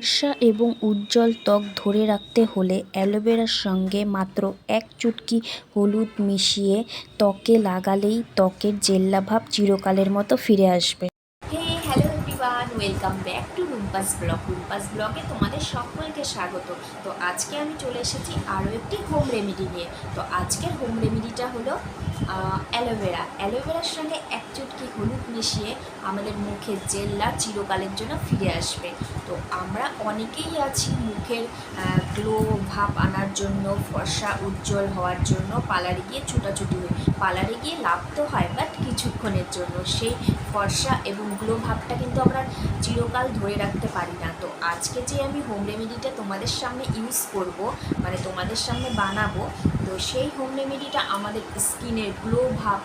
ফর্সা এবং উজ্জ্বল ত্বক ধরে রাখতে হলে অ্যালোভেরার সঙ্গে মাত্র এক চুটকি হলুদ মিশিয়ে ত্বকে লাগালেই ত্বকের জেল্লাভাব চিরকালের মতো ফিরে আসবে। Hello welcome back to Rumpa's blog Rumpa's ব্লগে তোমাদের সকলকে স্বাগত। তো আজকে আমি চলে এসেছি আরও একটি হোম রেমেডি নিয়ে। তো আজকের হোম রেমেডিটা হলো অ্যালোভেরা অ্যালোভেরার সঙ্গে এক চুটকি হলুদ মিশিয়ে আমাদের মুখের জেল্লা চিরকালের জন্য ফিরে আসবে। তো আমরা অনেকেই আছি মুখের গ্লো ভাব আনার জন্য, ফর্সা উজ্জ্বল হওয়ার জন্য পার্লারে গিয়ে ছুটাছুটি হই। পার্লারে গিয়ে লাভ তো হয় বাট কিছুক্ষণের জন্য। সেই ফর্সা এবং গ্লো ভাবটা কিন্তু আমরা চিরকাল ধরে রাখতে পারি না। তো আজকে যে আমি হোম রেমেডিটা তোমাদের সামনে ইউজ করব মানে তোমাদের সামনে বানাবো, তো সেই হোম রেমেডিটা আমাদের স্কিনের গ্লো ভাব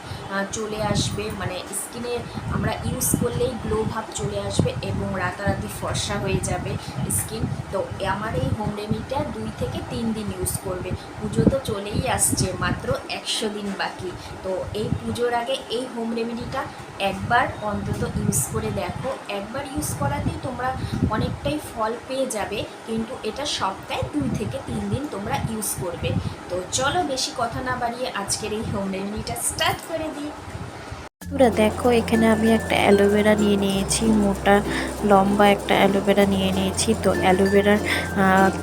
চলে আসবে। মানে স্কিনে আমরা ইউজ করলেই গ্লো ভাব চলে আসবে এবং রাতারাতি ফর্সা হয়ে যাবে স্কিন। তো আমার এই হোম রেমেডিটা দুই থেকে তিন দিন ইউজ করবে। পুজো তো চলেই আসছে, মাত্র একশো দিন বাকি। তো এই পুজোর আগে এই হোম রেমেডিটা একবার অন্তত ইউজ করে দেখো। একবার ইউজ করাতেই তোমরা অনেকটাই ফল পেয়ে যাবে, কিন্তু এটা সপ্তাহে দুই থেকে তিন দিন তোমরা ইউজ করবে। তো চলো বেশি কথা না বাড়িয়ে আজকের এই হোম রেমেডিটা স্টার্ট করে দিই। বন্ধুরা, দেখো, এখানে আমি একটা অ্যালোভেরা নিয়ে নিয়েছি, মোটা, লম্বা একটা অ্যালোভেরা নিয়ে নিয়েছি। তো অ্যালোভেরা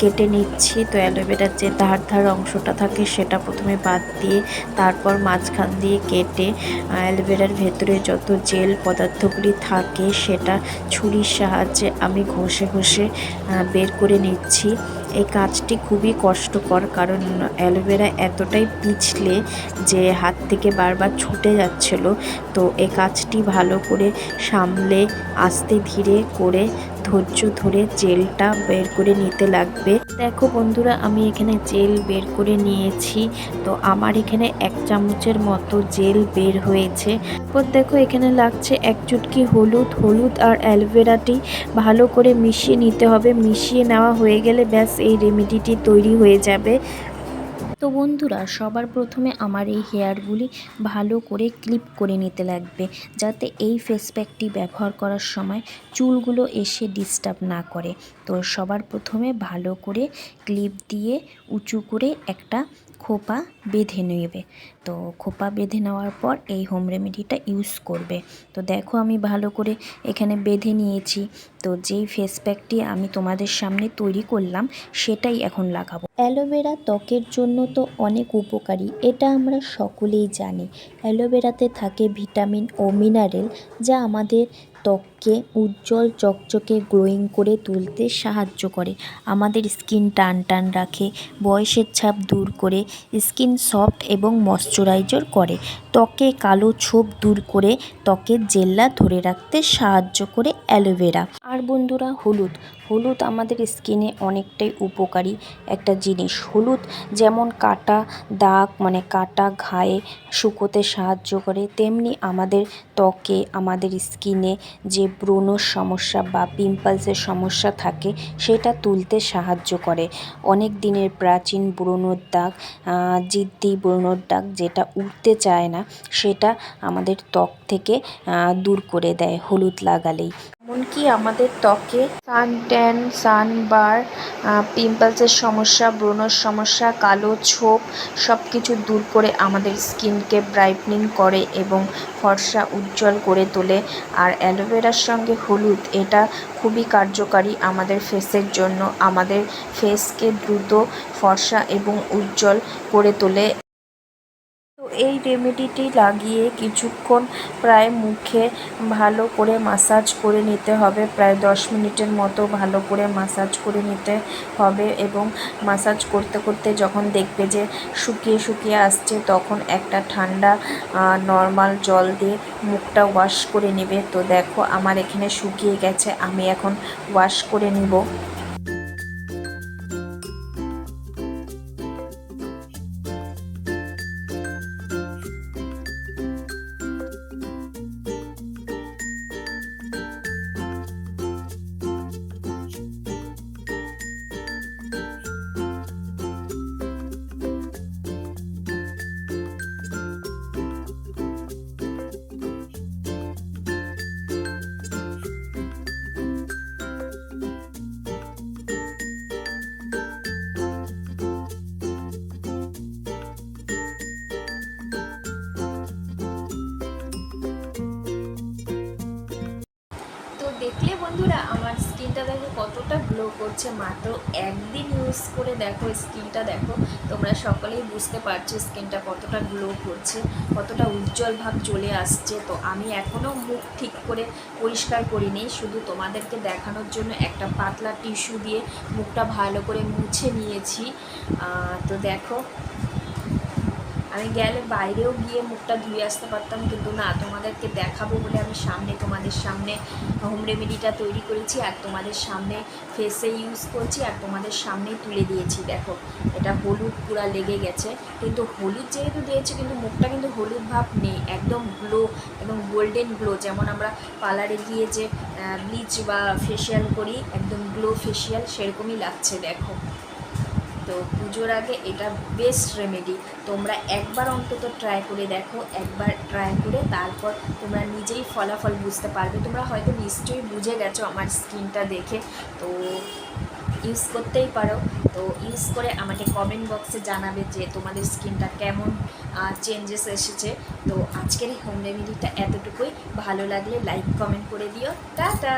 কেটে নিচ্ছি। তো অ্যালোভেরার যে ধার ধার অংশটা থাকে, সেটা প্রথমে বাদ দিয়ে, তারপর মাঝখান দিয়ে কেটে অ্যালোভেরার ভেতরে যত জেল পদার্থগুলি থাকে, সেটা ছুরির সাহায্যে আমি ঘষে ঘষে বের করে নিচ্ছি। এই কাজটি খুবই কষ্টকর, কারণ অ্যালোভেরা এতটাই পিছলে যে হাত থেকে বারবার ছুটে যাচ্ছিল। তো এই কাজটি ভালো করে সামলে, আস্তে ধীরে করে ধৈর্য ধরে জেলটা বের করে নিতে লাগবে। দেখো বন্ধুরা, আমি এখানে জেল বের করে নিয়েছি। তো আমার এখানে এক চামচের মতো জেল বের হয়েছে। এরপর দেখো, এখানে লাগছে এক চুটকি হলুদ হলুদ আর অ্যালোভেরাটি ভালো করে মিশিয়ে নিতে হবে। মিশিয়ে নেওয়া হয়ে গেলে ব্যাস এই রেমেডিটি তৈরি হয়ে যাবে। তো বন্ধুরা, সবার প্রথমে আমার এই হেয়ারগুলি ভালো করে ক্লিপ করে নিতে লাগবে, যাতে এই ফেস প্যাকটি ব্যবহার করার সময় চুলগুলো এসে ডিস্টার্ব না করে। তো সবার প্রথমে ভালো করে ক্লিপ দিয়ে উঁচু করে একটা খোপা বেঁধে নেবে। তো খোপা বেঁধে নেওয়ার পর এই হোম রেমেডিটা ইউজ করবে। তো দেখো আমি ভালো করে এখানে বেঁধে নিয়েছি। তো যেই ফেস প্যাকটি আমি তোমাদের সামনে তৈরি করলাম, সেটাই এখন লাগাবো। অ্যালোভেরা ত্বকের জন্য তো অনেক উপকারী, এটা আমরা সকলেই জানি। অ্যালোভেরাতে থাকে ভিটামিন ও মিনারেল যা আমাদের ত্বককে উজ্জ্বল চকচকে গ্লোয়িং করে তুলতে সাহায্য করে। আমাদের স্কিন টান টান রাখে, বয়সের ছাপ দূর করে স্কিন সফট এবং ময়শ্চারাইজার করে। ত্বকে কালো ছোপ দূর করে ত্বকের জেল্লা ধরে রাখতে সাহায্য করে অ্যালোভেরা আর বন্ধুরা, হলুদ। হলুদ আমাদের স্কিনে অনেকটাই উপকারী একটা জিনিস। হলুদ যেমন কাটা দাগ মানে কাটা ঘায়ে শুকোতে সাহায্য করে, তেমনি আমাদের ত্বকে, আমাদের স্কিনে যে ব্রণর সমস্যা বা পিম্পলসের সমস্যা থাকে, সেটা তুলতে সাহায্য করে। অনেক দিনের প্রাচীন ব্রণর দাগ জিদ্দি ব্রণর দাগ যেটা উঠতে চায় না সেটা আমাদের ত্বক থেকে দূর করে দেয় হলুদ লাগালেই। এমনকি আমাদের ত্বকে সান ট্যান সানবার পিম্পলসের সমস্যা, ব্রণর সমস্যা, কালো ছোপ সব কিছু দূর করে আমাদের স্কিনকে ব্রাইটনিং করে এবং ফর্সা উজ্জ্বল করে তোলে। আর অ্যালোভেরার সঙ্গে হলুদ, এটা খুবই কার্যকারী আমাদের ফেসের জন্য। আমাদের ফেসকে দ্রুত, ফর্সা এবং উজ্জ্বল করে তোলে এই রেমেডিটি লাগিয়ে কিছুক্ষণ প্রায় মুখে ভালো করে মাসাজ করে নিতে হবে। প্রায় দশ মিনিটের মতো ভালো করে মাসাজ করে নিতে হবে এবং মাসাজ করতে করতে যখন দেখবে যে শুকিয়ে শুকিয়ে আসছে, তখন একটা ঠান্ডা নর্মাল জল দিয়ে মুখটা ওয়াশ করে নেবে। তো দেখো, আমার এখানে শুকিয়ে গেছে, আমি এখন ওয়াশ করে নিব। দেখলে বন্ধুরা, আমার স্কিনটা দেখো কতটা গ্লো করছে। মাত্র একদিন ইউজ করে দেখো স্কিনটা দেখো। তোমরা সকলেই বুঝতে পারছ স্কিনটা কতটা গ্লো করছে, কতটা উজ্জ্বল ভাব চলে আসছে। তো আমি এখনও মুখ ঠিক করে পরিষ্কার করিনি, শুধু তোমাদেরকে দেখানোর জন্য একটা পাতলা টিস্যু দিয়ে মুখটা ভালো করে মুছে নিয়েছি। তো দেখো আমি গেলে বাইরেও গিয়ে মুখটা ধুয়ে আসতে পারতাম, কিন্তু না, তোমাদেরকে দেখাবো বলে আমি সামনে, তোমাদের সামনে হোম রেমেডিটা তৈরি করেছি আর তোমাদের সামনে ফেসে ইউজ করছি আর তোমাদের সামনেই তুলে দিয়েছি। দেখো, এটা হলুদ পুরা লেগে গেছে, কিন্তু হলুদ যেহেতু দিয়েছি, কিন্তু মুখটা কিন্তু হলুদ ভাব নেই, একদম গ্লো এবং গোল্ডেন গ্লো যেমন আমরা পার্লারে গিয়ে যে ব্লিচ বা ফেসিয়াল করি, একদম গ্লো ফেসিয়াল সেরকমই লাগছে, দেখো। তো পুজোর আগে এটা বেস্ট রেমেডি তোমরা একবার অন্তত ট্রাই করে দেখো, একবার ট্রাই করে তারপর তোমরা নিজেই ফলাফল বুঝতে পারবে। তোমরা হয়তো নিশ্চয়ই বুঝে গেছো আমার স্কিনটা দেখে। তো ইউজ করতেই পারো। তো ইউজ করে আমাকে কমেন্ট বক্সে জানাবে যে তোমাদের স্কিনটা কেমন চেঞ্জেস এসেছে। তো আজকের এই হোম রেমেডিটা এতটুকুই। ভালো লাগলে লাইক কমেন্ট করে দিও। টাটা!